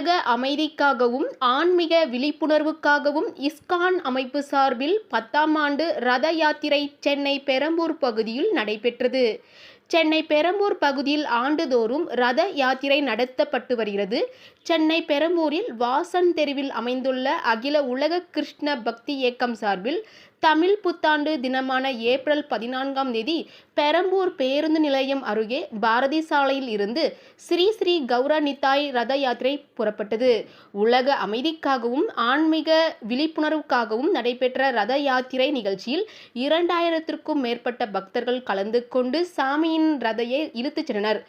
அமைதிக்காகவும் ஆன்மீக விழிப்புணர்வுக்காகவும் இஸ்கான் அமைப்பு சார்பில் பத்தாம் ஆண்டு ரத யாத்திரை சென்னை பெரம்பூர் பகுதியில் நடைபெற்றது. சென்னை பெரம்பூர் பகுதியில் ஆண்டுதோறும் ரத யாத்திரை நடத்தப்பட்டு வருகிறது. சென்னை பெரம்பூரில் வாசன் தெருவில் அமைந்துள்ள அகில உலக கிருஷ்ண பக்தி இயக்கம் சார்பில் தமிழ் புத்தாண்டு தினமான ஏப்ரல் பதினான்காம் தேதி பெரம்பூர் பேருந்து நிலையம் அருகே பாரதி சாலையில் இருந்து ஸ்ரீ ஸ்ரீ கௌர நித்தாய் ரத யாத்திரை புறப்பட்டது. உலக அமைதிக்காகவும் ஆன்மீக விழிப்புணர்வுக்காகவும் நடைபெற்ற ரத யாத்திரை நிகழ்ச்சியில் இரண்டாயிரத்திற்கும் மேற்பட்ட பக்தர்கள் கலந்து கொண்டு சாமியின் ரதையை இழுத்துச் சென்றனர்.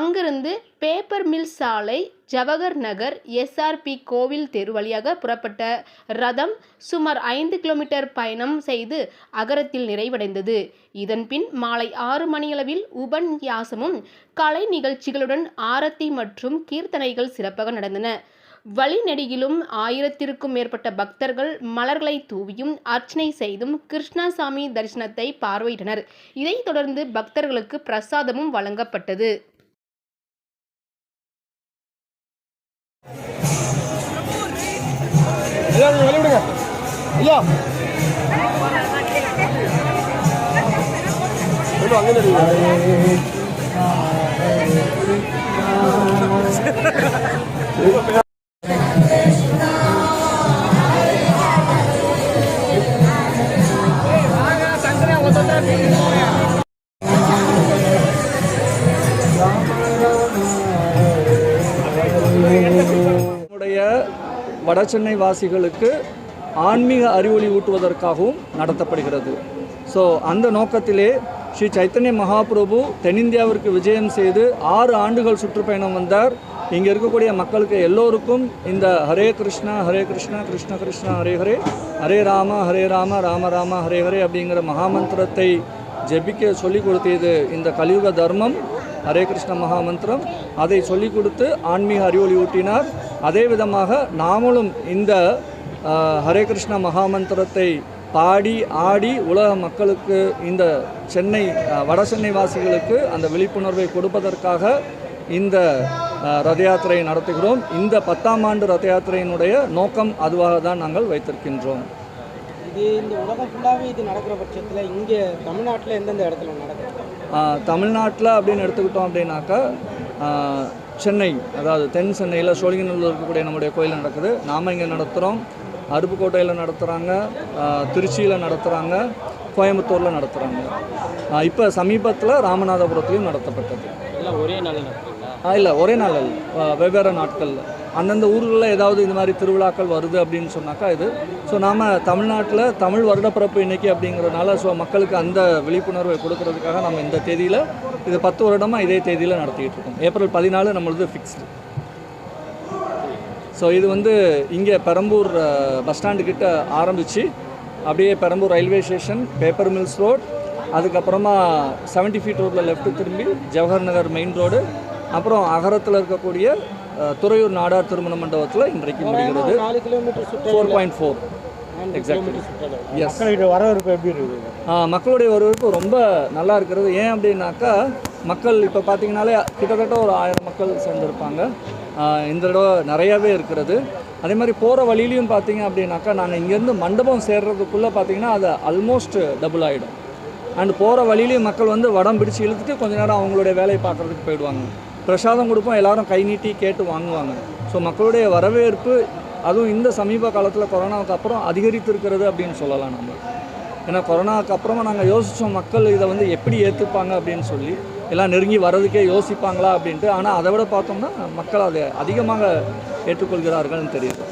அங்கிருந்து பேப்பர் மில் சாலை ஜவஹர் நகர் எஸ்ஆர்பி கோவில் தெரு வழியாக புறப்பட்ட ரதம் சுமார் ஐந்து கிலோமீட்டர் பயணம் செய்து அகரத்தில் நிறைவடைந்தது. இதன்பின் மாலை ஆறு மணியளவில் உபன்யாசமும் கலை நிகழ்ச்சிகளுடன் ஆரத்தி மற்றும் கீர்த்தனைகள் சிறப்பாக நடந்தன. வழிநெடுகிலும் ஆயிரத்திற்கும் மேற்பட்ட பக்தர்கள் மலர்களை தூவியும் அர்ச்சனை செய்தும் கிருஷ்ணசாமி தரிசனத்தை பார்வையிட்டனர். இதைத் தொடர்ந்து பக்தர்களுக்கு பிரசாதமும் வழங்கப்பட்டது. நில்லுங்க. நம்முடைய வடசென்னை வாசிகளுக்கு ஆன்மீக அறிவொளி ஊட்டுவதற்காகவும் நடத்தப்படுகிறது. ஸோ அந்த நோக்கத்திலே ஸ்ரீ சைத்தன்ய மகாபிரபு தென்னிந்தியாவிற்கு விஜயம் செய்து ஆறு ஆண்டுகள் சுற்றுப்பயணம் வந்தார். இங்கே இருக்கக்கூடிய மக்களுக்கு எல்லோருக்கும் இந்த ஹரே கிருஷ்ணா ஹரே கிருஷ்ணா கிருஷ்ண கிருஷ்ணா ஹரே ஹரே ஹரே ராம ஹரே ராம ராம ராம ஹரே ஹரே அப்படிங்கிற மகாமந்திரத்தை ஜெபிக்க சொல்லிக் கொடுத்தது இந்த கலியுக தர்மம். ஹரே கிருஷ்ண மகாமந்திரம். அதை சொல்லிக் கொடுத்து ஆன்மீக அறிவொளி ஊட்டினார். அதே விதமாக நாமளும் இந்த ஹரே கிருஷ்ண மகாமந்திரத்தை பாடி ஆடி உலக மக்களுக்கு இந்த சென்னை வட சென்னை வாசிகளுக்கு அந்த விழிப்புணர்வை கொடுப்பதற்காக இந்த ரத யாத்திரையை நடத்துகிறோம். இந்த பத்தாம் ஆண்டு ரத யாத்திரையினுடைய நோக்கம் அதுவாக தான் நாங்கள் வைத்திருக்கின்றோம். இது இந்த உலகம் ஃபுல்லாகவே இது நடக்கிற பட்சத்தில் இங்கே தமிழ்நாட்டில் எந்தெந்த இடத்துல நடக்குது? தமிழ்நாட்டில் அப்படின்னு எடுத்துக்கிட்டோம் அப்படின்னாக்கா சென்னை அதாவது தென் சென்னையில் சோழிங்கநல்லூர் இருக்கக்கூடிய நம்முடைய கோயில் நடக்குது. நாம் இங்கே நடத்துகிறோம் அருப்புக்கோட்டையில் நடத்துகிறாங்க திருச்சியில் நடத்துகிறாங்க கோயம்புத்தூரில் நடத்துகிறாங்க இப்போ சமீபத்தில் ராமநாதபுரத்துலையும் நடத்தப்பட்டது. எல்லாம் ஒரே நாள் இல்லை ஒரே நாள் வெவ்வேறு நாட்களில். அந்தந்த ஊர்களில் ஏதாவது இந்த மாதிரி திருவிழாக்கள் வருது அப்படின்னு சொன்னாக்கா இது ஸோ நாம் தமிழ்நாட்டில் தமிழ் வருடப்பிறப்பு இன்னைக்கு அப்படிங்கிறதுனால ஸோ மக்களுக்கு அந்த விழிப்புணர்வை கொடுக்கறதுக்காக நம்ம இந்த தேதியில் இது பத்து வருடமாக இதே தேதியில் நடத்திக்கிட்டு இருக்கோம். ஏப்ரல் பதினாலு நம்மளது ஃபிக்ஸ்டு ஸோ இது வந்து இங்கே பெரம்பூர் பஸ் ஸ்டாண்டு கிட்ட ஆரம்பித்து அப்படியே Perambur railway station paper mills road அதுக்கப்புறமா 70 ஃபீட் ரோட்டில் லெஃப்ட் திரும்பி ஜவஹர் நகர் மெயின் ரோடு அப்புறம் அகரத்தில் இருக்கக்கூடிய துறையூர் நாடார் திருமண மண்டபத்தில் இன்றைக்கு முடிகிறது. Four point four exactly yes மக்களுடைய வரவேற்பு எப்படி இருக்குது? ஆ, மக்களுடைய வரவேற்பு ரொம்ப நல்லா இருக்கிறது. ஏன் அப்படின்னாக்கா மக்கள் இப்போ பார்த்தீங்கனாலே கிட்டத்தட்ட ஒரு ஆயிரம் மக்கள் சேர்ந்துருப்பாங்க. இந்த தடவை நிறையாவே இருக்கிறது. அதே மாதிரி போகிற வழியிலையும் பார்த்தீங்க அப்படின்னாக்கா நாங்கள் இங்கேருந்து மண்டபம் சேர்றதுக்குள்ளே பார்த்தீங்கன்னா அது ஆல்மோஸ்ட் டபுள் ஆகிடும் அண்ட் போகிற வழியிலையும் மக்கள் வந்து வடம் பிடிச்சு இழுத்துட்டு கொஞ்ச நேரம் அவங்களுடைய வேலையை பார்க்குறதுக்கு போயிடுவாங்க. பிரசாதம் கொடுப்போம் எல்லாரும் கை நீட்டி கேட்டு வாங்குவாங்க. ஸோ மக்களுடைய வரவேற்பு அதுவும் இந்த சமீப காலத்தில் கொரோனாவுக்கு அப்புறம் அதிகரித்திருக்கிறது அப்படின்னு சொல்லலாம் நம்ம. ஏன்னா கொரோனாவுக்கு அப்புறமா நாங்கள் யோசித்தோம் மக்கள் இதை வந்து எப்படி ஏற்றுப்பாங்க அப்படின்னு சொல்லி. எல்லாம் நெருங்கி வர்றதுக்கே யோசிப்பாங்களா அப்படின்ட்டு. ஆனால் அதை விட பார்த்தோம்னா மக்கள் அதை அதிகமாக ஏற்றுக்கொள்கிறார்கள்னு தெரியுது.